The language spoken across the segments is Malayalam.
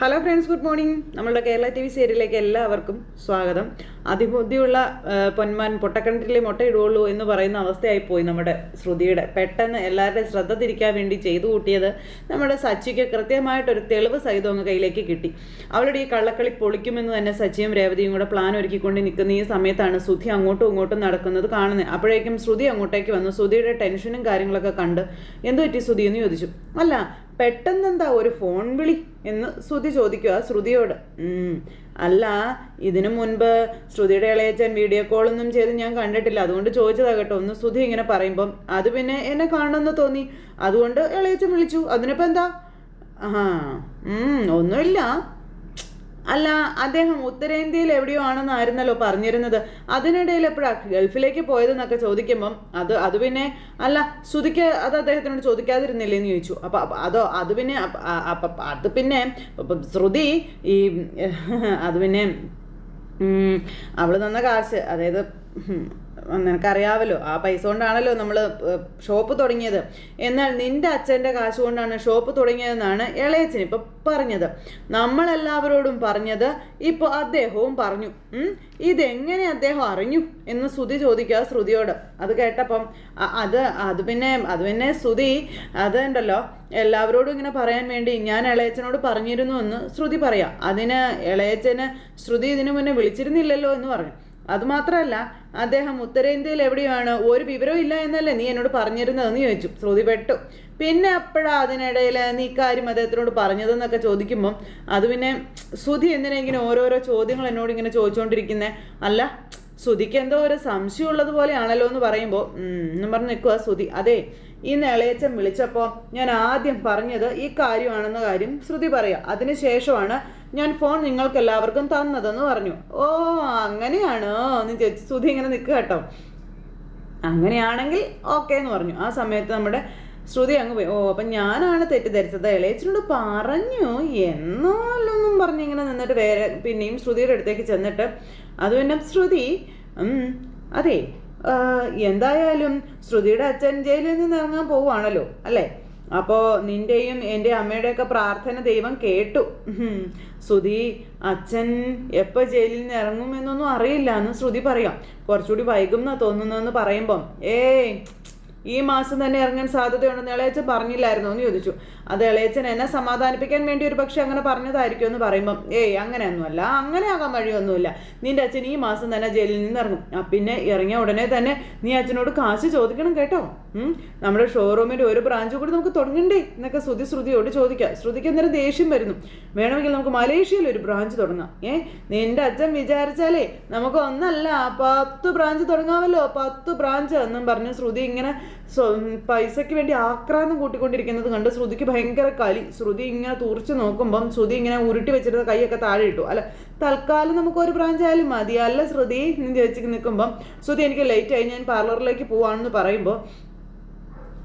ഹലോ ഫ്രണ്ട്സ് ഗുഡ് മോർണിംഗ് നമ്മളുടെ കേരള ടി വി സീരിയലിലേക്ക് എല്ലാവർക്കും സ്വാഗതം. അതിബുദ്ധിയുള്ള പൊന്മാൻ പൊട്ടക്കണ്ടിലെ മുട്ടയിടുള്ളൂ എന്ന് പറയുന്ന അവസ്ഥയായി പോയി നമ്മുടെ ശ്രുതിയുടെ. പെട്ടെന്ന് എല്ലാവരുടെയും ശ്രദ്ധ തിരിക്കാൻ വേണ്ടി ചെയ്തു കൂട്ടിയത് നമ്മുടെ സച്ചിക്ക് കൃത്യമായിട്ടൊരു തെളിവ് സഹിതം അങ്ങ് കയ്യിലേക്ക് കിട്ടി. അവളുടെ ഈ കള്ളക്കളി പൊളിക്കുമെന്ന് തന്നെ സച്ചിയും രേവതിയും കൂടെ പ്ലാൻ ഒരുക്കിക്കൊണ്ട് നിൽക്കുന്ന ഈ സമയത്താണ് ശ്രുതി അങ്ങോട്ടും ഇങ്ങോട്ടും നടക്കുന്നത് കാണുന്നത് അപ്പോഴേക്കും ശ്രുതി അങ്ങോട്ടേക്ക് വന്നു. ശ്രുതിയുടെ ടെൻഷനും കാര്യങ്ങളൊക്കെ കണ്ട് എന്തു പറ്റി ശ്രുതി? എന്ന് ചോദിച്ചു. അല്ല പെട്ടെന്നെന്താ ഒരു ഫോൺ വിളി എന്ന് ശ്രുതി ചോദിക്കുക ശ്രുതിയോട്. അല്ല ഇതിനു മുൻപ് ശ്രുതിയുടെ ഇളയച്ചൻ വീഡിയോ കോളൊന്നും ചെയ്ത് ഞാൻ കണ്ടിട്ടില്ല. അതുകൊണ്ട് ചോദിച്ചതാ കേട്ടോ. ഒന്ന് ശ്രുതി ഇങ്ങനെ പറയുമ്പം അത് പിന്നെ എന്നെ കാണണമെന്ന് തോന്നി. അതുകൊണ്ട് ഇളയച്ചൻ വിളിച്ചു. അതിനിപ്പോൾ എന്താ? ആ ഒന്നുമില്ല. അല്ല അദ്ദേഹം ഉത്തരേന്ത്യയിൽ എവിടെയോ ആണെന്നായിരുന്നല്ലോ പറഞ്ഞിരുന്നത്. അതിനിടയിൽ എപ്പോഴാണ് ഗൾഫിലേക്ക് പോയതെന്നൊക്കെ ചോദിക്കുമ്പം അത് അത് പിന്നെ അല്ല ശ്രുതിക്ക് അത് അദ്ദേഹത്തിനോട് ചോദിക്കാതിരുന്നില്ലേ എന്ന് ചോദിച്ചു. അപ്പം അതോ അത് പിന്നെ അത് പിന്നെ ശ്രുതി ഈ അത് പിന്നെ അവൾ തന്ന കാശ് അതായത് നിനക്കറിയാവല്ലോ. ആ പൈസ കൊണ്ടാണല്ലോ നമ്മൾ ഷോപ്പ് തുടങ്ങിയത്. എന്നാൽ നിന്റെ അച്ഛന്റെ കാശ് കൊണ്ടാണ് ഷോപ്പ് തുടങ്ങിയതെന്നാണ് ഇളയച്ചൻ ഇപ്പം പറഞ്ഞത്. നമ്മളെല്ലാവരോടും പറഞ്ഞത് ഇപ്പോൾ അദ്ദേഹവും പറഞ്ഞു. ഇതെങ്ങനെ അദ്ദേഹം അറിഞ്ഞു എന്ന് ശ്രുതി ചോദിക്കുക ശ്രുതിയോട്. അത് കേട്ടപ്പം അത് അത് പിന്നെ അത് പിന്നെ ശ്രുതി അത് ഉണ്ടല്ലോ എല്ലാവരോടും ഇങ്ങനെ പറയാൻ വേണ്ടി ഞാൻ ഇളയച്ചനോട് പറഞ്ഞിരുന്നു എന്ന് ശ്രുതി പറയാം. അതിന് ഇളയച്ചന് ശ്രുതി ഇതിനു മുന്നേ വിളിച്ചിരുന്നില്ലല്ലോ എന്ന് പറഞ്ഞു. അതുമാത്രമല്ല അദ്ദേഹം ഉത്തരേന്ത്യയിൽ എവിടെയാണ്? ഒരു വിവരവും ഇല്ല എന്നല്ലേ നീ എന്നോട് പറഞ്ഞിരുന്നതെന്ന് ചോദിച്ചു. ശ്രുതി പെട്ടു. പിന്നെ അപ്പോഴാ അതിനിടയിൽ നീ ഇക്കാര്യം അദ്ദേഹത്തിനോട് പറഞ്ഞതെന്നൊക്കെ ചോദിക്കുമ്പം അത് പിന്നെ ശ്രുതി എന്തിനെങ്കിലും ഓരോരോ ചോദ്യങ്ങൾ എന്നോട് ഇങ്ങനെ ചോദിച്ചുകൊണ്ടിരിക്കുന്നത് അല്ല ശ്രുതിക്ക് എന്തോ ഒരു സംശയം ഉള്ളത് പോലെയാണല്ലോ എന്ന് പറയുമ്പോൾ എന്നും പറഞ്ഞ് നിൽക്കുക ശ്രുതി. അതെ ഈ ഇളയച്ചൻ വിളിച്ചപ്പോൾ ഞാൻ ആദ്യം പറഞ്ഞത് ഈ കാര്യമാണെന്ന കാര്യം ശ്രുതി പറയാം. അതിനുശേഷമാണ് ഞാൻ ഫോൺ നിങ്ങൾക്ക് എല്ലാവർക്കും തന്നതെന്ന് പറഞ്ഞു. ഓ അങ്ങനെയാണോ? എന്ന് ചേച്ചി സുധി ഇങ്ങനെ നിൽക്കുക കേട്ടോ. അങ്ങനെയാണെങ്കിൽ ഓക്കെ എന്ന് പറഞ്ഞു. ആ സമയത്ത് നമ്മുടെ ശ്രുതി അങ്ങ് പോയി. ഓ അപ്പം ഞാനാണ് തെറ്റിദ്ധരിച്ചത്. ഇളയച്ചനോട് പറഞ്ഞു. എന്നാലൊന്നും പറഞ്ഞു ഇങ്ങനെ നിന്നിട്ട് വേറെ പിന്നെയും ശ്രുതിയുടെ അടുത്തേക്ക് ചെന്നിട്ട് അത് പിന്നെ ശ്രുതി അതെ എന്തായാലും ശ്രുതിയുടെ അച്ഛൻ ജയിലിൽ നിന്ന് ഇറങ്ങാൻ പോവുകയാണല്ലോ അല്ലേ? അപ്പോൾ നിന്റെയും എന്റെ അമ്മയുടെയൊക്കെ പ്രാർത്ഥന ദൈവം കേട്ടു. ശ്രുതി അച്ഛൻ എപ്പോൾ ജയിലിൽ നിന്ന് ഇറങ്ങുമെന്നൊന്നും അറിയില്ല എന്ന് ശ്രുതി പറയാം കുറച്ചുകൂടി വൈകും തോന്നുന്നു തോന്നുന്നതെന്ന് പറയുമ്പം ഏയ് ഈ മാസം തന്നെ ഇറങ്ങാൻ സാധ്യതയുണ്ടെന്ന് ഇളയച്ചൻ പറഞ്ഞില്ലായിരുന്നോ എന്ന് ചോദിച്ചു. അത് ഇളയച്ചൻ എന്നെ സമാധാനിപ്പിക്കാൻ വേണ്ടി ഒരു പക്ഷെ അങ്ങനെ പറഞ്ഞതായിരിക്കും എന്ന് പറയുമ്പം ഏയ് അങ്ങനെയൊന്നുമല്ല. അങ്ങനെ ആകാൻ വഴിയൊന്നുമില്ല. നിന്റെ അച്ഛൻ ഈ മാസം തന്നെ ജയിലിൽ നിന്ന് ഇറങ്ങും പിന്നെ ഇറങ്ങിയ ഉടനെ തന്നെ നീ അച്ഛനോട് കാശ് ചോദിക്കണം കേട്ടോ. നമ്മുടെ ഷോറൂമിന്റെ ഒരു ബ്രാഞ്ച് കൂടി നമുക്ക് തുടങ്ങണ്ടേ? എന്നൊക്കെ ശ്രുതി ശ്രുതിയോട് ചോദിക്കാം. ശ്രുതിക്ക് അന്നേരം ദേഷ്യം വരുന്നു. വേണമെങ്കിൽ നമുക്ക് മലേഷ്യയിൽ ഒരു ബ്രാഞ്ച് തുടങ്ങാം. ഏ? നിന്റെ അച്ഛൻ വിചാരിച്ചാലേ നമുക്ക് ഒന്നല്ല പത്ത് ബ്രാഞ്ച് തുടങ്ങാമല്ലോ. പത്ത് ബ്രാഞ്ച് എന്നും പറഞ്ഞ് ശ്രുതി ഇങ്ങനെ പൈസയ്ക്ക് വേണ്ടി ആക്രാന്തം കൂട്ടിക്കൊണ്ടിരിക്കുന്നത് കണ്ട് ശ്രുതിക്ക് ഭയങ്കര കലി. ശ്രുതി ഇങ്ങനെ തുറച്ചു നോക്കുമ്പം ശ്രുതി ഇങ്ങനെ ഉരുട്ടി വെച്ചിരുന്ന കൈയൊക്കെ താഴെ ഇട്ടു. അല്ല തൽക്കാലം നമുക്ക് ഒരു ബ്രാഞ്ച് ആയാലും മതി. അല്ല ശ്രുതി ചോദിച്ച് നിൽക്കുമ്പം ശ്രുതി എനിക്ക് ലേറ്റ് ആയി ഞാൻ പാർലറിലേക്ക് പോവാണെന്ന് പറയുമ്പോൾ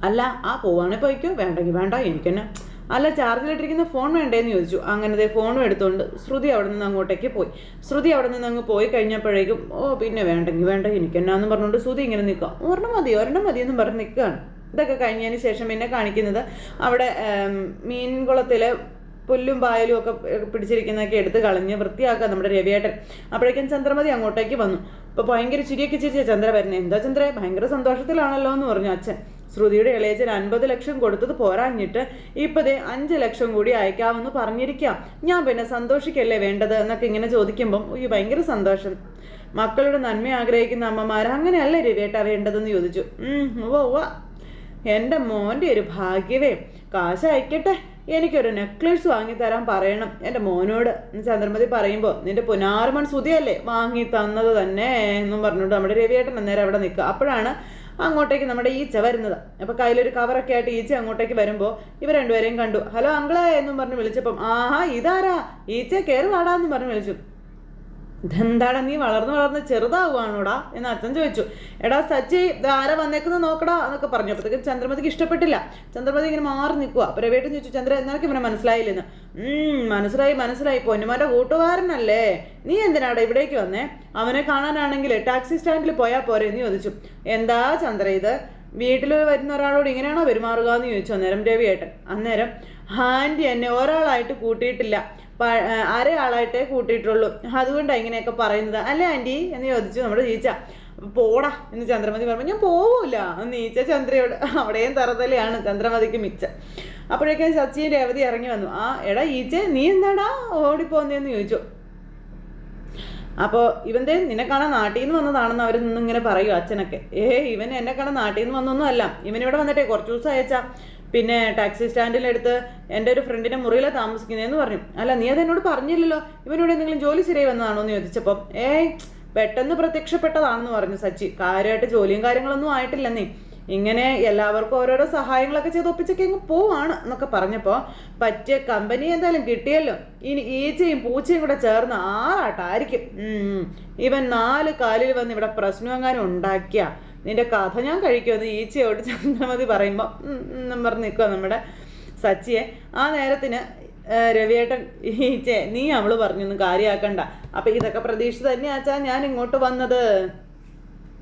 അല്ല ആ പോവാണെ പോയിക്കോ വേണ്ടെങ്കിൽ വേണ്ട. എനിക്കെന്നെ അല്ല ചാർജിലിട്ടിരിക്കുന്ന ഫോൺ വേണ്ടേന്ന് ചോദിച്ചു. അങ്ങനത്തെ ഫോണും എടുത്തുകൊണ്ട് ശ്രുതി അവിടെ നിന്ന് അങ്ങോട്ടേക്ക് പോയി. ശ്രുതി അവിടെ നിന്ന് അങ്ങ് പോയി കഴിഞ്ഞപ്പോഴേക്കും ഓ പിന്നെ വേണ്ടെങ്കിൽ വേണ്ട എനിക്ക് എന്നാന്ന് പറഞ്ഞുകൊണ്ട് ശ്രുതി ഇങ്ങനെ നിൽക്കാം ഒരെണ്ണം മതി ഒരെണ്ണം മതി എന്നും പറഞ്ഞ് നിൽക്കുകയാണ് ഇതൊക്കെ കഴിഞ്ഞതിന് ശേഷം പിന്നെ കാണിക്കുന്നത് അവിടെ മീൻകുളത്തിലെ പുല്ലും പായലും ഒക്കെ പിടിച്ചിരിക്കുന്നതൊക്കെ എടുത്ത് കളഞ്ഞ് വൃത്തിയാക്കുക നമ്മുടെ രവിയേട്ടൻ. അപ്പോഴേക്കും ചന്ദ്രമതി അങ്ങോട്ടേക്ക് വന്നു. അപ്പോൾ ഭയങ്കര ചിരിയൊക്കെ ചിരിച്ച ചന്ദ്ര വരുന്നത് എന്താ ചന്ദ്ര? ഭയങ്കര സന്തോഷത്തിലാണല്ലോ എന്ന് പറഞ്ഞു അച്ഛൻ. ശ്രുതിയുടെ ഇളയച്ചൻ അൻപത് ലക്ഷം കൊടുത്തത് പോരാഞ്ഞിട്ട് ഇപ്പതേ അഞ്ച് ലക്ഷം കൂടി അയക്കാമെന്ന് പറഞ്ഞിരിക്കാം. ഞാൻ പിന്നെ സന്തോഷിക്കല്ലേ വേണ്ടത്? എന്നൊക്കെ ഇങ്ങനെ ചോദിക്കുമ്പം ഈ ഭയങ്കര സന്തോഷം. മക്കളുടെ നന്മ ആഗ്രഹിക്കുന്ന അമ്മമാർ അങ്ങനെയല്ലേ രവിയേട്ട വേണ്ടതെന്ന് ചോദിച്ചു. ഉവ്വ ഉവ്വ. എന്റെ മോന്റെ ഒരു ഭാഗ്യവേ കാശ് അയക്കട്ടെ. എനിക്കൊരു നെക്ലേസ് വാങ്ങിത്തരാൻ പറയണം. എന്റെ മോനോട് ചന്ദ്രമതി പറയുമ്പോൾ നിന്റെ പുനാറുമൺ സുതിയല്ലേ വാങ്ങി തന്നത് തന്നെ? എന്നും പറഞ്ഞുകൊണ്ട് നമ്മുടെ രവിയേട്ടൻ അന്നേരം അവിടെ നിൽക്കുക. അപ്പോഴാണ് അങ്ങോട്ടേക്ക് നമ്മുടെ ഈച്ച വരുന്നത്. അപ്പോൾ കയ്യിലൊരു കവറൊക്കെ ആയിട്ട് ഈച്ച അങ്ങോട്ടേക്ക് വരുമ്പോൾ ഇവർ രണ്ടുപേരെയും കണ്ടു. ഹലോ അങ്കിളേ എന്നും പറഞ്ഞ് വിളിച്ചപ്പം ആഹാ ഇതാരാ? ഈച്ച കയറി വാടാന്നും പറഞ്ഞ് വിളിച്ചു. ഇതെന്താടാ നീ വളർന്ന് വളർന്ന് ചെറുതാവുകയാണോടാ എന്ന് അച്ഛൻ ചോദിച്ചു. എടാ സച്ചി ആരാ വന്നേക്കുന്നത് നോക്കടാ എന്നൊക്കെ പറഞ്ഞു. അപ്പോഴത്തേക്കും ചന്ദ്രമതിക്ക് ഇഷ്ടപ്പെട്ടില്ല. ചന്ദ്രമതി ഇങ്ങനെ മാറി നിൽക്കുക അപ്പോൾ രവേട്ടൻ ചോദിച്ചു ചന്ദ്ര നിനക്ക് ഇവനെ മനസ്സിലായില്ലെന്ന്? മനസ്സിലായി മനസ്സിലായി. പൊന്നുമാരുടെ കൂട്ടുകാരനല്ലേ. നീ എന്തിനാടാ ഇവിടേക്ക് വന്നേ? അവനെ കാണാനാണെങ്കിൽ ടാക്സി സ്റ്റാൻഡിൽ പോയാൽ പോരെ നീ ചോദിച്ചു. എന്താ ചന്ദ്ര ഇത്? വീട്ടിൽ വരുന്ന ഒരാളോട് ഇങ്ങനെയാണോ പെരുമാറുക? എന്ന് ചോദിച്ചു അന്നേരം രവിയേട്ടൻ. അന്നേരം ആന്റി എന്നെ ഒരാളായിട്ട് കൂട്ടിയിട്ടില്ല. അരയാളായിട്ടേ കൂട്ടിയിട്ടുള്ളൂ. അതുകൊണ്ടാണ് ഇങ്ങനെയൊക്കെ പറയുന്നത്. അല്ലേ ആന്റി എന്ന് ചോദിച്ചു നമ്മുടെ ചീച്ച പോടാ എന്ന് ചന്ദ്രമതി പറഞ്ഞു. ഞാൻ പോവൂല. നീച്ച ചന്ദ്രയോട്. അവിടെയും തറതലയാണ് ചന്ദ്രമതിക്ക് മിച്ച. അപ്പോഴേക്കും സച്ചിയും രേവതി ഇറങ്ങി വന്നു. ആ എടാ ഈച്ച നീ എന്താടാ ഓടിപ്പോന്നേന്ന് ചോദിച്ചു. അപ്പോൾ ഇവന്റെ നിന്നെ കാണാൻ നാട്ടിൽ നിന്ന് വന്നതാണെന്ന് അവർ ഇങ്ങനെ പറയും അച്ഛനൊക്കെ. ഏ ഇവൻ എന്നെ കാണാൻ നാട്ടിൽ നിന്ന് വന്നൊന്നും അല്ല ഇവൻ ഇവിടെ വന്നിട്ടേ കുറച്ച് ദിവസം അയച്ചാ പിന്നെ ടാക്സി സ്റ്റാൻഡിലെടുത്ത് എന്റെ ഒരു ഫ്രണ്ടിന്റെ മുറിയിലാണ് താമസിക്കുന്നതെന്ന് പറഞ്ഞു. അല്ല നീ അത് എന്നോട് പറഞ്ഞില്ലല്ലോ? ഇവനോട് എന്തെങ്കിലും ജോലി ശരിയായി വന്നതാണോ എന്ന് ചോദിച്ചപ്പോൾ ഏയ് പെട്ടെന്ന് പ്രത്യക്ഷപ്പെട്ടതാണെന്ന് പറഞ്ഞു സച്ചി. കാര്യമായിട്ട് ജോലിയും കാര്യങ്ങളൊന്നും ആയിട്ടില്ലെന്നേ ഇങ്ങനെ എല്ലാവർക്കും ഓരോരോ സഹായങ്ങളൊക്കെ ചെയ്ത് ഒപ്പിച്ചൊക്കെ അങ്ങ് പോവാണ് എന്നൊക്കെ പറഞ്ഞപ്പോൾ പറ്റിയ കമ്പനി എന്തായാലും കിട്ടിയല്ലോ. ഇനി ഈച്ചയും പൂച്ചയും കൂടെ ചേർന്ന് ആറാട്ടായിരിക്കും. ഇവൻ നാല് കാലിൽ വന്ന് ഇവിടെ പ്രശ്നം എങ്ങാനും ഉണ്ടാക്കിയ. നിന്റെ കഥ ഞാൻ കഴിക്കുമെന്ന് ഈച്ചയോട് ചന്ദ്രമതി പറയുമ്പോൾ എന്നും നിൽക്കുക നമ്മുടെ സച്ചിയെ. ആ നേരത്തിന് രവിയേട്ടൻ ഈച്ചേ നീ അവൾ പറഞ്ഞൊന്നും കാര്യമാക്കണ്ട അപ്പൊ ഇതൊക്കെ പ്രതീക്ഷ തന്നെയാച്ചാ ഞാൻ ഇങ്ങോട്ട് വന്നത്.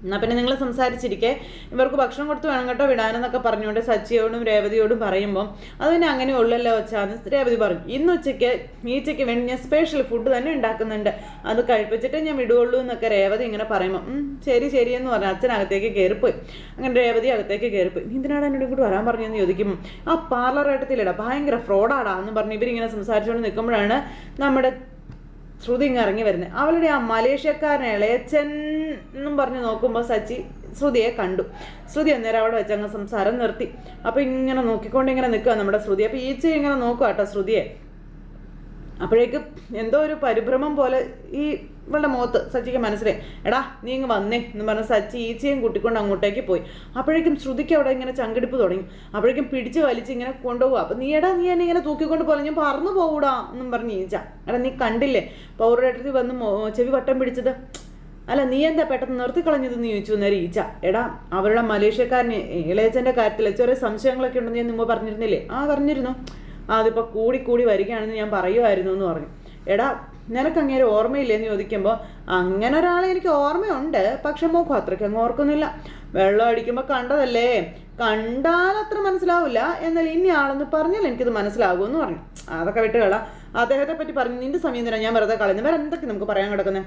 എന്നാ പിന്നെ നിങ്ങൾ സംസാരിച്ചിരിക്കെ. ഇവർക്ക് ഭക്ഷണം കൊടുത്ത് വേണം കേട്ടോ വിടാനെന്നൊക്കെ പറഞ്ഞുകൊണ്ട് സച്ചിയോടും രേവതിയോടും പറയുമ്പോൾ അത് പിന്നെ അങ്ങനെ ഉള്ളല്ലോ വെച്ചാന്ന് രേവതി പറഞ്ഞു. ഇന്ന് ഉച്ചയ്ക്ക് ഈച്ചയ്ക്ക് വേണ്ടി ഞാൻ സ്പെഷ്യൽ ഫുഡ് തന്നെ ഉണ്ടാക്കുന്നുണ്ട്. അത് കഴിപ്പിച്ചിട്ട് ഞാൻ വിടുകയുള്ളൂ എന്നൊക്കെ രേവതി ഇങ്ങനെ പറയുമ്പോൾ "ഉം, ശരി ശരി എന്ന് പറഞ്ഞു അച്ഛനകത്തേക്ക് കയറിപ്പോയി അങ്ങനെ രേവതി അകത്തേക്ക് കയറിപ്പോയി "നീ എന്തിനാണ് എന്നോട് ഇങ്ങോട്ട് വരാൻ പറഞ്ഞെന്ന് ചോദിക്കും. ആ പാർലർ ഏട്ടത്തിലിടാ ഭയങ്കര ഫ്രോഡാടാ എന്ന് പറഞ്ഞ് ഇവരിങ്ങനെ സംസാരിച്ചുകൊണ്ട് നിൽക്കുമ്പോഴാണ് നമ്മുടെ ശ്രുതി ഇങ്ങ് ഇറങ്ങി വരുന്നത് അവളുടെ ആ മലേഷ്യക്കാരൻ ഇളയച്ചൻ എന്നും പറഞ്ഞ് നോക്കുമ്പോൾ സച്ചി ശ്രുതിയെ കണ്ടു. ശ്രുതി അന്നേരം അവിടെ വെച്ച് അങ്ങ് സംസാരം നിർത്തി. അപ്പോൾ ഇങ്ങനെ നോക്കിക്കൊണ്ട് ഇങ്ങനെ നിൽക്കുക നമ്മുടെ ശ്രുതി. അപ്പോൾ ഈച്ച ഇങ്ങനെ നോക്കുക കേട്ടോ ശ്രുതിയെ. അപ്പോഴേക്കും എന്തോ ഒരു പരിഭ്രമം പോലെ ഈ ഇവളുടെ മുഖത്ത് സച്ചിക്ക് മനസ്സിലായി. എടാ നീ ഇങ്ങ് വന്നേ എന്ന് പറഞ്ഞ സച്ചി ഈച്ചയും കൂട്ടിക്കൊണ്ട് അങ്ങോട്ടേക്ക് പോയി. അപ്പോഴേക്കും ശ്രുതിക്ക് അവിടെ ഇങ്ങനെ ചങ്കെടുപ്പ് തുടങ്ങി. അപ്പോഴേക്കും പിടിച്ച് വലിച്ച് ഇങ്ങനെ കൊണ്ടുപോകുക അപ്പം നീ എടാ നീ എന്നെ ഇങ്ങനെ തൂക്കിക്കൊണ്ട് പോലെ ഞാൻ പറന്നു പോകൂടാ എന്നും പറഞ്ഞ് ഈച്ച. എടാ നീ കണ്ടില്ലേ? പൗരേട്ടത്തിൽ വന്ന് ചെവി വട്ടം പിടിച്ചത്. അല്ല നീ എന്താ പെട്ടെന്ന് നിർത്തിക്കളഞ്ഞതെന്ന് ചോദിച്ചു നേരെ ഈച്ച. എടാ അവരുടെ മലേഷ്യക്കാരനെ ഇളയച്ചന്റെ കാര്യത്തിൽ ചെറിയ സംശയങ്ങളൊക്കെ ഉണ്ടെന്ന് ഞാൻ മുമ്പ് പറഞ്ഞിരുന്നില്ലേ? ആ പറഞ്ഞിരുന്നു. അതിപ്പോൾ കൂടി കൂടി വരികയാണെന്ന് ഞാൻ പറയുമായിരുന്നു എന്ന് പറഞ്ഞു. എടാ നിനക്ക് അങ്ങേരെ ഓർമ്മയില്ലേന്ന് ചോദിക്കുമ്പോൾ അങ്ങനെ ഒരാളെ എനിക്ക് ഓർമ്മയുണ്ട് പക്ഷെ മോക്കും അത്രയ്ക്ക് അങ്ങ് ഓർക്കുന്നില്ല. വെള്ളം അടിക്കുമ്പോൾ കണ്ടതല്ലേ? കണ്ടാൽ അത്ര മനസ്സിലാവില്ല. എന്നാൽ ഇനി ആളെന്ന് പറഞ്ഞാൽ എനിക്കിത് മനസ്സിലാകുമെന്ന് പറഞ്ഞു. അതൊക്കെ വിട്ട് കള. അദ്ദേഹത്തെ പറ്റി പറഞ്ഞു നിന്റെ സമയം തരാം ഞാൻ വെറുതെ കളയുന്നു. വേറെ എന്തൊക്കെ നമുക്ക് പറയാൻ കിടക്കുന്നത്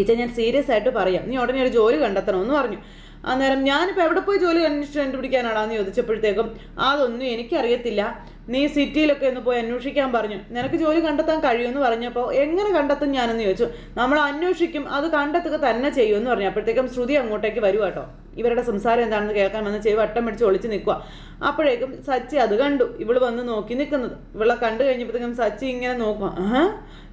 ഈച്ച ഞാൻ സീരിയസ് ആയിട്ട് പറയാം. നീ ഉടനെ ഒരു ജോലി കണ്ടെത്തണമെന്ന് പറഞ്ഞു. അന്നേരം ഞാനിപ്പോൾ എവിടെ പോയി ജോലി അന്വേഷിച്ച് കണ്ടുപിടിക്കാനാണെന്ന് ചോദിച്ചപ്പോഴത്തേക്കും അതൊന്നും എനിക്കറിയത്തില്ല. നീ സിറ്റിയിലൊക്കെ ഒന്ന് പോയി അന്വേഷിക്കാൻ പറഞ്ഞു. നിനക്ക് ജോലി കണ്ടെത്താൻ കഴിയുമെന്ന് പറഞ്ഞപ്പോൾ എങ്ങനെ കണ്ടെത്തും ഞാനെന്ന് ചോദിച്ചു. നമ്മൾ അന്വേഷിക്കും അത് കണ്ടെത്തുക തന്നെ ചെയ്യുമെന്ന് പറഞ്ഞു. അപ്പോഴത്തേക്കും ശ്രുതി അങ്ങോട്ടേക്ക് വരും കേട്ടോ. ഇവരുടെ സംസാരം എന്താണെന്ന് കേൾക്കാൻ വന്ന് ചെവി വട്ടം പിടിച്ച് ഒളിച്ച് നിൽക്കുക അപ്പോഴേക്കും സച്ചി അത് കണ്ടു. ഇവൾ വന്ന് നോക്കി നിൽക്കുന്നത്. ഇവളെ കണ്ടു കഴിഞ്ഞപ്പോഴത്തേക്കും സച്ചി ഇങ്ങനെ നോക്കുക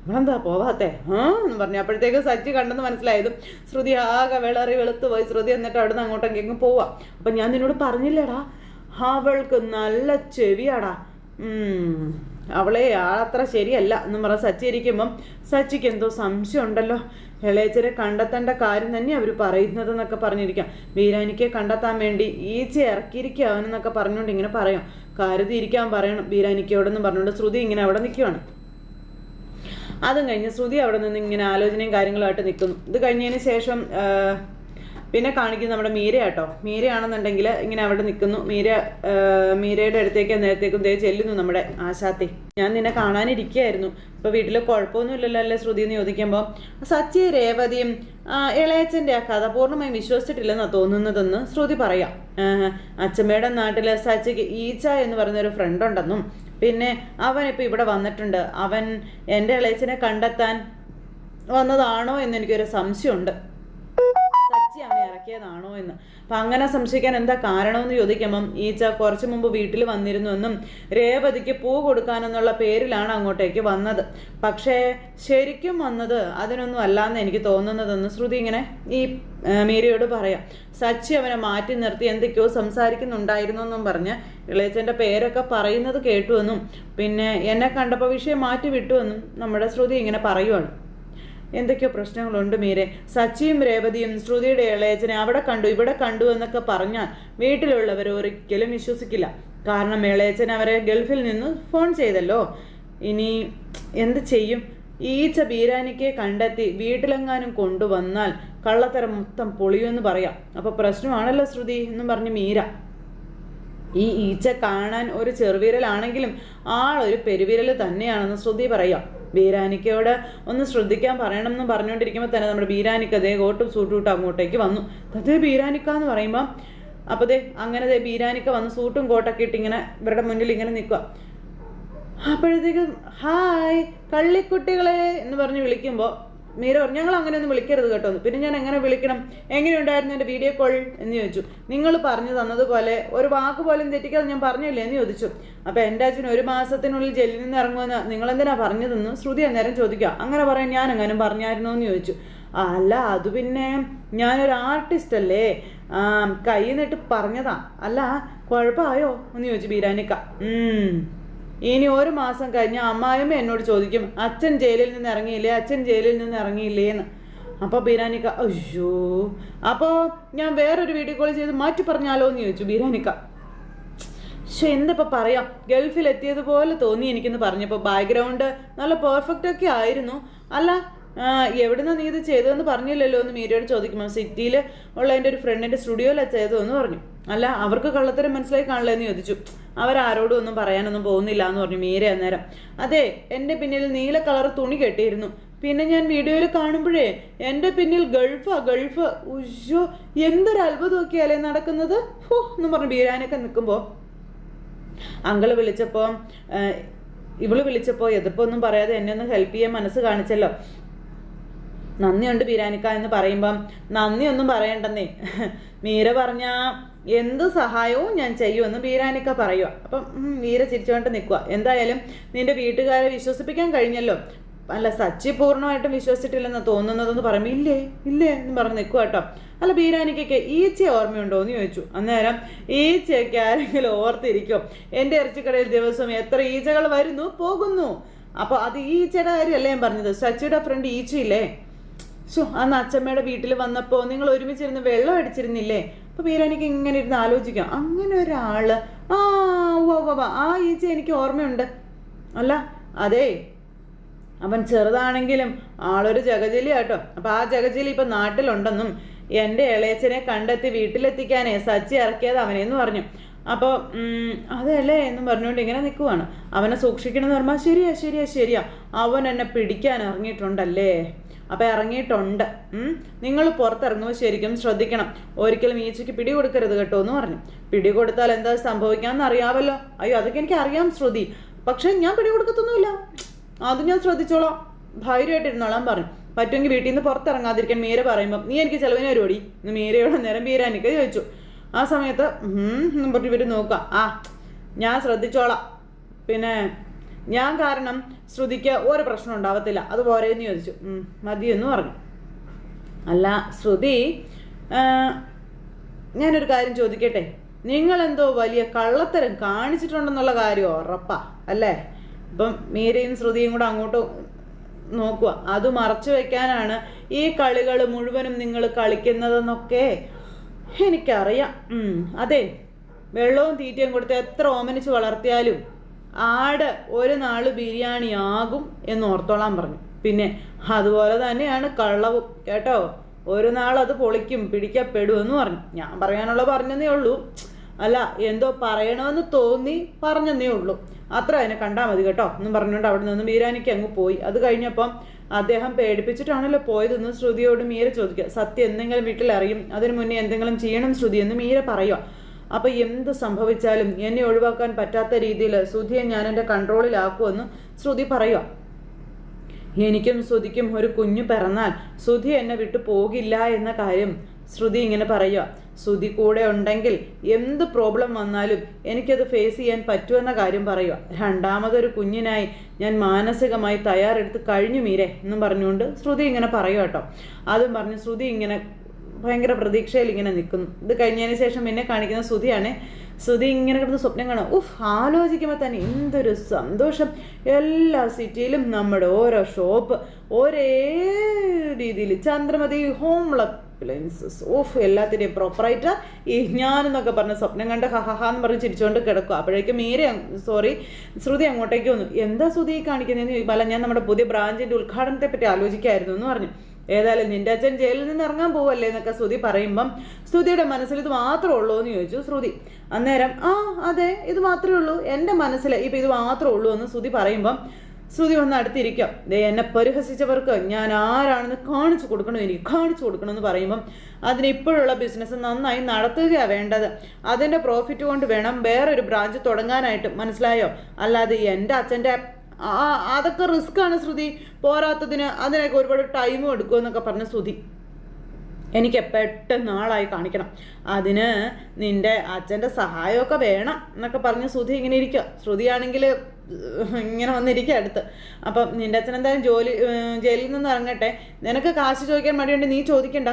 ആ ഇവളെന്താ പോവാത്തെ? ആ? എന്ന് പറഞ്ഞു. അപ്പോഴത്തേക്ക് സജ്ജി കണ്ടെന്ന് മനസ്സിലായത് ശ്രുതി ആകെ വിളറി വെളുത്ത് പോയി. ശ്രുതി എന്നിട്ട് അവിടുന്ന് അങ്ങോട്ടെങ്കിലും പോവാം. അപ്പം ഞാൻ നിന്നോട് പറഞ്ഞില്ലേടാ? അവൾക്ക് നല്ല ചെവിയാടാ. അവളെ ആളത്ര ശരിയല്ല എന്ന് പറഞ്ഞ സച്ചി ഇരിക്കുമ്പം സച്ചിക്ക് എന്തോ സംശയം ഉണ്ടല്ലോ. ഇളയച്ചനെ കണ്ടെത്തേണ്ട കാര്യം തന്നെ അവർ പറയുന്നത് എന്നൊക്കെ പറഞ്ഞിരിക്കാം. ബീരാനിക്കെ കണ്ടെത്താൻ വേണ്ടി ഈച്ച ഇറക്കിയിരിക്കുക അവനെന്നൊക്കെ പറഞ്ഞുകൊണ്ട് ഇങ്ങനെ പറയാം. കരുതിയിരിക്കാൻ പറയണം ബീരാനിക്കയോടെന്ന് പറഞ്ഞുകൊണ്ട് ശ്രുതി ഇങ്ങനെ അവിടെ നിൽക്കുവാണ് അതും കഴിഞ്ഞ് ശ്രുതി അവിടെ നിന്ന് ഇങ്ങനെ ആലോചനയും കാര്യങ്ങളുമായിട്ട് നിൽക്കുന്നു ഇത് കഴിഞ്ഞതിന് ശേഷം പിന്നെ കാണിക്കുന്നത് നമ്മുടെ മീര കേട്ടോ. മീരയാണെന്നുണ്ടെങ്കിൽ ഇങ്ങനെ അവിടെ നിൽക്കുന്നു. മീര മീരയുടെ അടുത്തേക്ക് നേരത്തേക്കും ദേ ചെല്ലുന്നു നമ്മുടെ ആശാത്തി. ഞാൻ നിന്നെ കാണാനിരിക്കുകയായിരുന്നു. ഇപ്പോൾ വീട്ടിൽ കുഴപ്പമൊന്നുമില്ലല്ലോ അല്ലേ ശ്രുതി എന്ന് ചോദിക്കുമ്പോൾ സച്ചി രേവതിയും ഇളയച്ചന്റെ ആ കഥ പൂർണമായും വിശ്വസിച്ചിട്ടില്ലെന്നാണ് തോന്നുന്നതെന്ന് ശ്രുതി പറയാം. അച്ഛമ്മയുടെ നാട്ടിൽ സച്ചിക്ക് ഈച്ച എന്ന് പറയുന്ന ഒരു ഫ്രണ്ട് ഉണ്ടെന്നും പിന്നെ അവൻ ഇപ്പോൾ ഇവിടെ വന്നിട്ടുണ്ട്. അവൻ എന്റെ ഇളയച്ചനെ കണ്ടെത്താൻ വന്നതാണോ എന്നെനിക്കൊരു സംശയമുണ്ട്. ഇറക്കിയതാണോ എന്ന്. അപ്പം അങ്ങനെ സംശയിക്കാൻ എന്താ കാരണമെന്ന് ചോദിക്കുമ്പം ഈച്ച കുറച്ച് മുമ്പ് വീട്ടിൽ വന്നിരുന്നു എന്നും രേവതിക്ക് പൂ കൊടുക്കാനെന്നുള്ള പേരിലാണ് അങ്ങോട്ടേക്ക് വന്നത്. പക്ഷേ ശരിക്കും വന്നത് അതിനൊന്നും അല്ലാന്ന് എനിക്ക് തോന്നുന്നതെന്ന് ശ്രുതി ഇങ്ങനെ ഈ മീരയോട് പറയാം. സച്ചി അവനെ മാറ്റി നിർത്തി എന്തൊക്കെയോ സംസാരിക്കുന്നുണ്ടായിരുന്നു എന്നും പറഞ്ഞ് ഇളയച്ചന്റെ പേരൊക്കെ പറയുന്നത് കേട്ടുവെന്നും പിന്നെ എന്നെ കണ്ടപ്പോൾ വിഷയം മാറ്റി വിട്ടുവെന്നും നമ്മുടെ ശ്രുതി ഇങ്ങനെ പറയുവാണ്. എന്തൊക്കെയോ പ്രശ്നങ്ങളുണ്ട് മീരെ. സച്ചിയും രേവതിയും ശ്രുതിയുടെ ഇളയച്ചനെ അവിടെ കണ്ടു ഇവിടെ കണ്ടു എന്നൊക്കെ പറഞ്ഞാൽ വീട്ടിലുള്ളവർ ഒരിക്കലും വിശ്വസിക്കില്ല. കാരണം ഇളയച്ചൻ അവരെ ഗൾഫിൽ നിന്ന് ഫോൺ ചെയ്തല്ലോ. ഇനി എന്ത് ചെയ്യും? ഈച്ച ബീരാനിക്കെ കണ്ടെത്തി വീട്ടിലെങ്ങാനും കൊണ്ടുവന്നാൽ കള്ളത്തരം മൊത്തം പൊളിയുമെന്ന് പറയാം. അപ്പോൾ പ്രശ്നമാണല്ലോ ശ്രുതി എന്നും പറഞ്ഞ് മീര. ഈ ഈച്ച കാണാൻ ഒരു ചെറുവിരലാണെങ്കിലും ആളൊരു പെരുവിരൽ തന്നെയാണെന്ന് ശ്രുതി പറയാം ബീരാനിക്കയോട് ഒന്ന് ശ്രദ്ധിക്കാൻ പറയണം എന്ന് പറഞ്ഞുകൊണ്ടിരിക്കുമ്പോൾ തന്നെ നമ്മുടെ ബീരാനിക്ക ദേ കോട്ടും സൂട്ടും അങ്ങോട്ടേക്ക് വന്നു. അതേ ബീരാനിക്ക എന്ന് പറയുമ്പോൾ അപ്പോൾ ദേ അങ്ങനെ ദേ ബീരാനിക്ക വന്ന് സൂട്ടും കോട്ടൊക്കെ ഇട്ട് ഇങ്ങനെ ഇവരുടെ മുന്നിൽ ഇങ്ങനെ നിൽക്കുക. അപ്പോഴത്തേക്കും ഹായ് കള്ളിക്കുട്ടികളെ എന്ന് പറഞ്ഞ് വിളിക്കുമ്പോൾ മീര പറഞ്ഞു ഞങ്ങൾ അങ്ങനെ ഒന്നും വിളിക്കരുത് കേട്ടോ. പിന്നെ ഞാൻ എങ്ങനെ വിളിക്കണം? എങ്ങനെയുണ്ടായിരുന്നു എന്റെ വീഡിയോ കോൾ? എന്ന് ചോദിച്ചു. നിങ്ങൾ പറഞ്ഞു തന്നതുപോലെ ഒരു വാക്ക് പോലും തെറ്റിക്കാതെ ഞാൻ പറഞ്ഞില്ലേ? എന്ന് ചോദിച്ചു. അപ്പോൾ എന്റെ അച്ഛൻ ഒരു മാസത്തിനുള്ളിൽ ജയിലിൽ നിന്ന് ഇറങ്ങുമെന്ന് നിങ്ങൾ എന്തിനാ പറഞ്ഞതെന്ന് ശ്രുതി അന്നേരം ചോദിക്കുക. അങ്ങനെ പറയാൻ ഞാൻ എങ്ങനെ പറഞ്ഞായിരുന്നോ? എന്ന് ചോദിച്ചു. അല്ല അത് പിന്നെ ഞാനൊരു ആർട്ടിസ്റ്റ് അല്ലേ? കൈ നിട്ട് പറഞ്ഞതാ. അല്ല കുഴപ്പമായോ? എന്ന് ചോദിച്ചു ബീരാനിക്ക. ഇനി ഒരു മാസം കഴിഞ്ഞ് അമ്മായിമ്മ എന്നോട് ചോദിക്കും അച്ഛൻ ജയിലിൽ നിന്ന് ഇറങ്ങിയില്ലേ? അച്ഛൻ ജയിലിൽ നിന്ന് ഇറങ്ങിയില്ലേ? എന്ന്. അപ്പോൾ ബീരാനിക്ക അയ്യോ. അപ്പോൾ ഞാൻ വേറൊരു വീഡിയോ കോൾ ചെയ്ത് മാറ്റി പറഞ്ഞാലോ എന്ന് ചോദിച്ചു ബീരാനിക്ക. പക്ഷെ എന്തിപ്പോൾ പറയാം? ഗൾഫിൽ എത്തിയതുപോലെ തോന്നി എനിക്കെന്ന് പറഞ്ഞപ്പോൾ ബാക്ക്ഗ്രൗണ്ട് നല്ല പെർഫെക്റ്റ് ഒക്കെ ആയിരുന്നു. അല്ല എവിടുന്ന നീ ഇത് ചെയ്തതെന്ന് പറഞ്ഞില്ലല്ലോ എന്ന് മീരയോട് ചോദിക്കുമ്പോൾ സിറ്റിയിൽ ഉള്ള എന്റെ ഒരു ഫ്രണ്ടിന്റെ സ്റ്റുഡിയോയിലാണ് ചെയ്തതെന്ന് പറഞ്ഞു. അല്ല അവർക്ക് കള്ളത്തരം മനസ്സിലായി കാണില്ല എന്ന് ചോദിച്ചു. അവരാരോടും ഒന്നും പറയാനൊന്നും പോകുന്നില്ല എന്ന് പറഞ്ഞു മീര അന്നേരം. അതെ എന്റെ പിന്നിൽ നീല കളർ തുണി കെട്ടിയിരുന്നു. പിന്നെ ഞാൻ വീഡിയോയിൽ കാണുമ്പോഴേ എന്റെ പിന്നിൽ ഗൾഫാ ഗൾഫ്. ഉയ്യോ എന്തൊരു അത്ഭുതമൊക്കെയല്ലേ നടക്കുന്നത്? ഹോ എന്ന് പറഞ്ഞു ബീരാനൊക്കെ നിൽക്കുമ്പോൾ അങ്കിൾ വിളിച്ചപ്പോൾ ഇവൾ വിളിച്ചപ്പോൾ എതിർപ്പൊന്നും പറയാതെ എന്നെ ഒന്ന് ഹെൽപ്പ് ചെയ്യാൻ മനസ്സ് കാണിച്ചല്ലോ. നന്ദിയുണ്ട് ബീരാനിക്ക എന്ന് പറയുമ്പം നന്ദിയൊന്നും പറയണ്ടെന്നേ. മീര പറഞ്ഞ എന്ത് സഹായവും ഞാൻ ചെയ്യുമെന്ന് ബീരാനിക്ക പറയുക അപ്പം വീര ചിരിച്ചുകൊണ്ട് നിൽക്കുക എന്തായാലും നിന്റെ വീട്ടുകാരെ വിശ്വസിപ്പിക്കാൻ കഴിഞ്ഞല്ലോ. അല്ല സച്ചി പൂർണമായിട്ടും വിശ്വസിച്ചിട്ടില്ലെന്ന് തോന്നുന്നതെന്ന് പറയുമ്പോൾ ഇല്ലേ ഇല്ലേ എന്ന് പറഞ്ഞ് നിൽക്കുക കേട്ടോ. അല്ല ബീരാനിക്കൊക്കെ ഈച്ച ഓർമ്മയുണ്ടോ എന്ന് ചോദിച്ചു. അന്നേരം ഈച്ചയൊക്കെ ആരെങ്കിലും ഓർത്തിരിക്കും എന്റെ ഇറച്ചിക്കടയിൽ ദിവസം എത്ര ഈച്ചകൾ വരുന്നു പോകുന്നു. അപ്പോൾ അത് ഈച്ചയുടെ കാര്യമല്ല ഞാൻ പറഞ്ഞത്? സച്ചിയുടെ ഫ്രണ്ട് ഈച്ചയില്ലേ? ശോ അന്ന് അച്ഛമ്മയുടെ വീട്ടിൽ വന്നപ്പോൾ നിങ്ങൾ ഒരുമിച്ചിരുന്ന് വെള്ളം അടിച്ചിരുന്നില്ലേ? അപ്പോൾ ബീരാനിക്ക് ഇങ്ങനെ ഇരുന്ന് ആലോചിക്കാം. അങ്ങനെ ഒരാൾ ആ ഉവ്വ ഉവ്വ ആ ഈച്ച എനിക്ക് ഓർമ്മയുണ്ട്. അല്ല അതേ അവൻ ചെറുതാണെങ്കിലും ആളൊരു ജഗജലി കേട്ടോ അപ്പം ആ ജഗജലി ഇപ്പം നാട്ടിലുണ്ടെന്നും എന്റെ ഇളയച്ചനെ കണ്ടെത്തി വീട്ടിലെത്തിക്കാനേ സച്ചി ഇറക്കിയത് അവനെന്ന് പറഞ്ഞു അപ്പോൾ അതല്ലേ എന്നും പറഞ്ഞുകൊണ്ട് ഇങ്ങനെ നിൽക്കുവാണ് അവനെ സൂക്ഷിക്കണമെന്ന് പറഞ്ഞാൽ ശരിയാ ശരിയാ ശരിയാ. അവൻ എന്നെ പിടിക്കാൻ ഇറങ്ങിയിട്ടുണ്ടല്ലേ? അപ്പം ഇറങ്ങിയിട്ടുണ്ട്. നിങ്ങൾ പുറത്തിറങ്ങുമ്പോൾ ശരിക്കും ശ്രദ്ധിക്കണം. ഒരിക്കലും ഈച്ചയ്ക്ക് പിടി കൊടുക്കരുത് കേട്ടോ എന്ന് പറഞ്ഞു. പിടി കൊടുത്താൽ എന്താ സംഭവിക്കാമെന്ന് അറിയാമല്ലോ അയ്യോ അതൊക്കെ എനിക്ക് അറിയാം ശ്രുതി. പക്ഷേ ഞാൻ പിടി കൊടുക്കത്തൊന്നുമില്ല അത് ഞാൻ ശ്രദ്ധിച്ചോളാം. ധൈര്യമായിട്ടിരുന്നോളാം പറഞ്ഞു. പറ്റുമെങ്കിൽ വീട്ടിൽ നിന്ന് പുറത്തിറങ്ങാതിരിക്കാൻ മീര പറയുമ്പോൾ നീ എനിക്ക് ചിലവിന് ഒരുപടി എന്ന് മീരയോട് നേരം മീരാനിക്ക് ചോദിച്ചു. ആ സമയത്ത് പറഞ്ഞു ഇവർ നോക്കുക. ആ ഞാൻ ശ്രദ്ധിച്ചോളാം. പിന്നെ ഞാൻ കാരണം ശ്രുതിക്ക് ഒരു പ്രശ്നം ഉണ്ടാവത്തില്ല. അത് പോരെന്ന് ചോദിച്ചു. മതി മതിയെന്ന് പറഞ്ഞു. അല്ല ശ്രുതി ഞാനൊരു കാര്യം ചോദിക്കട്ടെ? നിങ്ങൾ എന്തോ വലിയ കള്ളത്തരം കാണിച്ചിട്ടുണ്ടെന്നുള്ള കാര്യം ഉറപ്പാ അല്ലേ? ഇപ്പം മീരയും ശ്രുതിയും കൂടെ അങ്ങോട്ട് നോക്കുക. അത് മറച്ചു വെക്കാനാണ് ഈ കളികൾ മുഴുവനും നിങ്ങൾ കളിക്കുന്നതെന്നൊക്കെ എനിക്കറിയാം. അതെ വെള്ളവും തീറ്റയും കൊടുത്ത് എത്ര ഓമനിച്ച് വളർത്തിയാലും ആട് ഒരു നാൾ ബിരിയാണി ആകും എന്ന് ഓർത്തോളാൻ പറഞ്ഞു. പിന്നെ അതുപോലെ തന്നെയാണ് കള്ളവും കേട്ടോ? ഒരു നാൾ അത് പൊളിക്കും പിടിക്കപ്പെടുമെന്ന് പറഞ്ഞു. ഞാൻ പറയാനുള്ള പറഞ്ഞതേ ഉള്ളൂ. അല്ല എന്തോ പറയണമെന്ന് തോന്നി പറഞ്ഞതേ ഉള്ളൂ. അത്ര അതിനെ കണ്ടാൽ മതി കേട്ടോ. എന്നും പറഞ്ഞുകൊണ്ട് അവിടെ നിന്ന് മീരാനിക്ക് അങ്ങ് പോയി. അത് കഴിഞ്ഞപ്പം അദ്ദേഹം പേടിപ്പിച്ചിട്ടാണല്ലോ പോയതെന്ന് ശ്രുതിയോട് മീര ചോദിക്കുക. സത്യം എന്തെങ്കിലും വീട്ടിൽ അറിയും അതിനു മുന്നേ എന്തെങ്കിലും ചെയ്യണം ശ്രുതി എന്ന് മീര പറയുക. അപ്പോൾ എന്ത് സംഭവിച്ചാലും എന്നെ ഒഴിവാക്കാൻ പറ്റാത്ത രീതിയിൽ ശ്രുതിയെ ഞാൻ എന്റെ കൺട്രോളിലാക്കുമെന്ന് ശ്രുതി പറയുക എനിക്കും ശ്രുതിക്കും ഒരു കുഞ്ഞു പിറന്നാൽ ശ്രുതി എന്നെ വിട്ടു പോകില്ല എന്ന കാര്യം ശ്രുതി ഇങ്ങനെ പറയുക ശ്രുതി കൂടെ ഉണ്ടെങ്കിൽ എന്ത് പ്രോബ്ലം വന്നാലും എനിക്കത് ഫേസ് ചെയ്യാൻ പറ്റുമെന്ന കാര്യം പറയുക രണ്ടാമതൊരു കുഞ്ഞിനായി ഞാൻ മാനസികമായി തയ്യാറെടുത്ത് കഴിഞ്ഞു മീരെ എന്നും പറഞ്ഞുകൊണ്ട് ശ്രുതി ഇങ്ങനെ പറയുക കേട്ടോ. അതും പറഞ്ഞ് ശ്രുതി ഇങ്ങനെ ഭയങ്കര പ്രതീക്ഷയിൽ ഇങ്ങനെ നിൽക്കുന്നു. ഇത് കഴിഞ്ഞതിന് ശേഷം പിന്നെ കാണിക്കുന്ന ശ്രുതിയാണ്. ശ്രുതി ഇങ്ങനെ കിടന്ന് സ്വപ്നം കാണാം. ഉഫ് ആലോചിക്കുമ്പോൾ തന്നെ എന്തൊരു സന്തോഷം. എല്ലാ സിറ്റിയിലും നമ്മുടെ ഓരോ ഷോപ്പ് ഒരേ രീതിയിൽ ചന്ദ്രമതി ഹോം അപ്ലയൻസസ് ഓഫ് എല്ലാത്തിന്റെയും പ്രോപ്പറായിട്ട് ഈ ഞാനെന്നൊക്കെ പറഞ്ഞ സ്വപ്നം കണ്ട് ഹഹഹ എന്ന് പറഞ്ഞ് ചിരിച്ചുകൊണ്ട് കിടക്കും അപ്പോഴേക്കും മീര സോറി ശ്രുതി അങ്ങോട്ടേക്ക് വന്നു. എന്താ ശ്രുതി കാണിക്കുന്നതെന്ന് ചോദിക്കുമ്പോൾ അല്ല ഞാൻ നമ്മുടെ പുതിയ ബ്രാഞ്ചിന്റെ ഉദ്ഘാടനത്തെ പറ്റി ആലോചിക്കായിരുന്നു എന്ന് പറഞ്ഞു. ഏതായാലും നിന്റെ അച്ഛൻ ജയിലിൽ നിന്ന് ഇറങ്ങാൻ പോവല്ലേ എന്നൊക്കെ ശ്രുതി പറയുമ്പം ശ്രുതിയുടെ മനസ്സിൽ ഇത് മാത്രമേ ഉള്ളൂ എന്ന് ചോദിച്ചു ശ്രുതി. അന്നേരം ആ അതെ ഇത് മാത്രമേ ഉള്ളൂ. എന്റെ മനസ്സിൽ ഇപ്പം ഇത് മാത്രമേ ഉള്ളൂ എന്ന് ശ്രുതി പറയുമ്പം ശ്രുതി വന്ന് അടുത്തിരിക്കാം. ദേ എന്നെ പരിഹസിച്ചവർക്ക് ഞാൻ ആരാണെന്ന് കാണിച്ചു കൊടുക്കണം എനിക്ക്? കാണിച്ചു കൊടുക്കണം എന്ന് പറയുമ്പം അതിന് ഇപ്പോഴുള്ള ബിസിനസ് നന്നായി നടത്തുകയാണ് വേണ്ടത്. അതിന്റെ പ്രോഫിറ്റ് കൊണ്ട് വേണം വേറൊരു ബ്രാഞ്ച് തുടങ്ങാനായിട്ട്. മനസ്സിലായോ? അല്ലാതെ എന്റെ അച്ഛന്റെ അതൊക്കെ ആണ് ശ്രുതി. പോരാത്തതിന് അതിനൊക്കെ ഒരുപാട് ടൈമും എടുക്കുമെന്നൊക്കെ പറഞ്ഞ ശ്രുതി. എനിക്ക് പെട്ടെന്ന് കാണിക്കണം. അതിന് നിന്റെ അച്ഛന്റെ സഹായമൊക്കെ വേണം എന്നൊക്കെ പറഞ്ഞ് ശ്രുതി ഇങ്ങനെ ഇരിക്കുക ശ്രുതിയാണെങ്കിൽ ഇങ്ങനെ വന്നിരിക്കുക അടുത്ത്. അപ്പം നിന്റെ അച്ഛൻ എന്തായാലും ജോലി ജയിലിൽ നിന്ന് ഇറങ്ങട്ടെ. നിനക്ക് കാശ് ചോദിക്കാൻ മടിയുണ്ട് നീ ചോദിക്കണ്ട.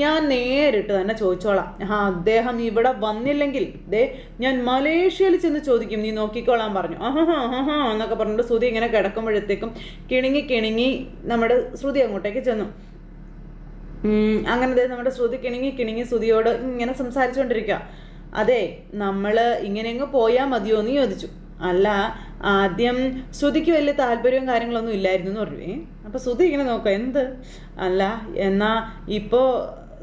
ഞാൻ നേരിട്ട് തന്നെ ചോദിച്ചോളാം. ആ അദ്ദേഹം ഇവിടെ വന്നില്ലെങ്കിൽ ദേ ഞാൻ മലേഷ്യയിൽ ചെന്ന് ചോദിക്കും നീ നോക്കിക്കോളാൻ പറഞ്ഞു. ആഹാ ആഹാ എന്നൊക്കെ പറഞ്ഞിട്ട് ശ്രുതി ഇങ്ങനെ കിടക്കുമ്പോഴത്തേക്കും കിണുങ്ങി കിണുങ്ങി നമ്മുടെ ശ്രുതി അങ്ങോട്ടേക്ക് ചെന്നു. അങ്ങനെ നമ്മുടെ ശ്രുതി കിണുങ്ങി കിണുങ്ങി ശ്രുതിയോട് ഇങ്ങനെ സംസാരിച്ചുകൊണ്ടിരിക്കുക അതെ നമ്മൾ ഇങ്ങനെ അങ്ങ് പോയാൽ മതിയോ എന്ന് ചോദിച്ചു. അല്ല ആദ്യം ശ്രുതിക്ക് വലിയ താല്പര്യവും കാര്യങ്ങളൊന്നും ഇല്ലായിരുന്നു എന്ന് പറഞ്ഞു. അപ്പോൾ ശ്രുതി ഇങ്ങനെ നോക്കാം എന്ത്? അല്ല എന്നാ ഇപ്പോൾ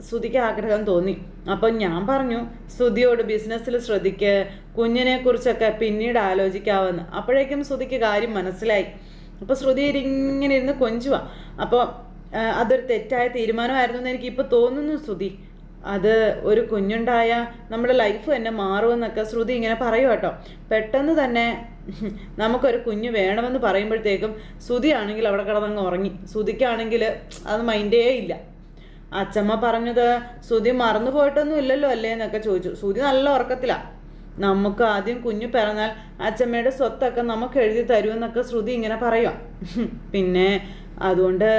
ശ്രുതിക്ക് ആഗ്രഹം തോന്നി. അപ്പം ഞാൻ പറഞ്ഞു ശ്രുതിയോട് ബിസിനസ്സിൽ ശ്രദ്ധിക്ക്. കുഞ്ഞിനെ കുറിച്ചൊക്കെ പിന്നീട് ആലോചിക്കാമെന്ന് അപ്പോഴേക്കും ശ്രുതിക്ക് കാര്യം മനസ്സിലായി. അപ്പോൾ ശ്രുതി ഇങ്ങനെ ഇരുന്ന് കൊഞ്ചുവാ. അപ്പോൾ അതൊരു തെറ്റായ തീരുമാനമായിരുന്നു എന്ന് എനിക്ക് ഇപ്പൊ തോന്നുന്നു ശ്രുതി. അത് ഒരു കുഞ്ഞുണ്ടായ നമ്മുടെ ലൈഫ് തന്നെ മാറുമെന്നൊക്കെ ശ്രുതി ഇങ്ങനെ പറയും കേട്ടോ. പെട്ടെന്ന് തന്നെ നമുക്കൊരു കുഞ്ഞ് വേണമെന്ന് പറയുമ്പോഴത്തേക്കും ശ്രുതി ആണെങ്കിൽ അവിടെ കിടന്നങ്ങ് ഉറങ്ങി. ശ്രുതിക്കാണെങ്കിൽ അത് മൈൻഡേ ഇല്ല. അച്ചമ്മ പറഞ്ഞത് ശ്രുതി മറന്നു പോയിട്ടൊന്നും ഇല്ലല്ലോ അല്ലേ? എന്നൊക്കെ ചോദിച്ചു. ശ്രുതി നല്ല ഉറക്കത്തിലാണ് നമുക്ക് ആദ്യം കുഞ്ഞു പിറന്നാൽ അച്ഛമ്മയുടെ സ്വത്തൊക്കെ നമുക്ക് എഴുതി തരുമെന്നൊക്കെ ശ്രുതി ഇങ്ങനെ പറയുക പിന്നെ അതുകൊണ്ട്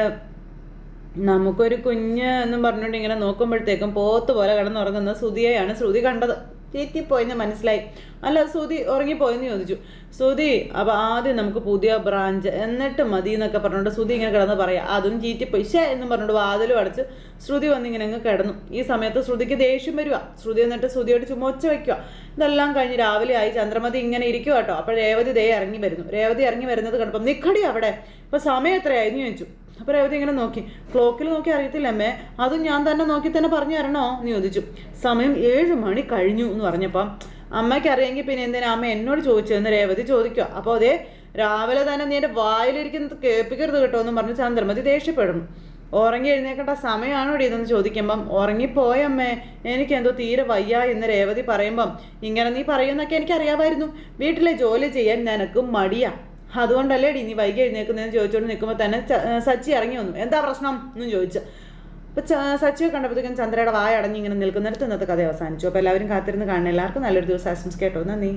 നമുക്കൊരു കുഞ്ഞ് എന്നും പറഞ്ഞുകൊണ്ട് ഇങ്ങനെ നോക്കുമ്പോഴത്തേക്കും പോത്ത് പോലെ കിടന്നുറങ്ങുന്ന ശ്രുതിയെയാണ് ശ്രുതി കണ്ടത്. ചീറ്റിപ്പോയെന്ന് മനസ്സിലായി. അല്ല സുതി ഉറങ്ങിപ്പോയെന്ന് ചോദിച്ചു. സുതി അപ്പോൾ ആദ്യം നമുക്ക് പുതിയ ബ്രാഞ്ച് എന്നിട്ട് മതി എന്നൊക്കെ പറഞ്ഞുകൊണ്ട് സുതി ഇങ്ങനെ കിടന്ന് പറയാം. അതും ചീറ്റിപ്പോയി. ശേ എന്നും പറഞ്ഞുകൊണ്ട് വാതിലും അടച്ച് ശ്രുതി വന്ന് ഇങ്ങനെ അങ്ങ് കിടന്നു. ഈ സമയത്ത് ശ്രുതിക്ക് ദേഷ്യം വരിക ശ്രുതി എന്നിട്ട് ശ്രുതിയോട് ചുമച്ച വയ്ക്കുക ഇതെല്ലാം കഴിഞ്ഞ് രാവിലെ ആയി. ചന്ദ്രമതി ഇങ്ങനെ ഇരിക്കുക കേട്ടോ അപ്പോൾ രേവതി ദേ ഇറങ്ങി വരുന്നു. രേവതി ഇറങ്ങി വരുന്നത് കണ്ടപ്പോൾ നിക്കടി അവിടെ. ഇപ്പോൾ സമയം എത്രയായിരുന്നു ചോദിച്ചു. അപ്പോൾ രേവതി ഇങ്ങനെ നോക്കി. ക്ലോക്കിൽ നോക്കി അറിയത്തില്ല അമ്മേ. അതും ഞാൻ തന്നെ നോക്കി തന്നെ പറഞ്ഞു തരണോ എന്ന് ചോദിച്ചു. സമയം ഏഴ് മണി കഴിഞ്ഞു എന്ന് പറഞ്ഞപ്പം അമ്മയ്ക്ക് അറിയാമെങ്കിൽ പിന്നെ എന്തിനാ അമ്മ എന്നോട് ചോദിച്ചു എന്ന് രേവതി ചോദിക്കുക. അപ്പോൾ അതേ രാവിലെ തന്നെ നീ എന്റെ വായിലിരിക്കുന്നത് കേൾപ്പിക്കരുത് കേട്ടോ എന്ന് പറഞ്ഞ് ചന്ദ്രമതി ദേഷ്യപ്പെടുന്നു. ഉറങ്ങി എഴുന്നേക്കേണ്ട സമയമാണോ ഇവിടെ ഇതെന്ന് ചോദിക്കുമ്പം ഉറങ്ങിപ്പോയമ്മേ എനിക്ക് എന്തോ തീരെ വയ്യ എന്ന് രേവതി പറയുമ്പം ഇങ്ങനെ നീ പറയുന്നൊക്കെ എനിക്കറിയാമായിരുന്നു. വീട്ടിലെ ജോലി ചെയ്യാൻ നിനക്ക് മടിയാ. അതുകൊണ്ടല്ലേ നീ വൈകി എഴുന്നേക്കുന്നതെന്ന് ചോദിച്ചുകൊണ്ട് നിൽക്കുമ്പോൾ തന്നെ സച്ചി ഇറങ്ങി വന്നു. എന്താ പ്രശ്നം? എന്നും ചോദിച്ചു. അപ്പോൾ സച്ചിയെ കണ്ടപ്പോഴത്തേക്കും ചന്ദ്രയുടെ വായ അടഞ്ഞ് ഇങ്ങനെ നിൽക്കുന്നിടത്ത് ഇന്നത്തെ കഥ അവസാനിച്ചു. അപ്പോൾ എല്ലാവരും കാത്തിരുന്ന് കാണണം. എല്ലാവർക്കും നല്ലൊരു ദിവസം. ആശംസിക്കട്ടോ നന്ദി.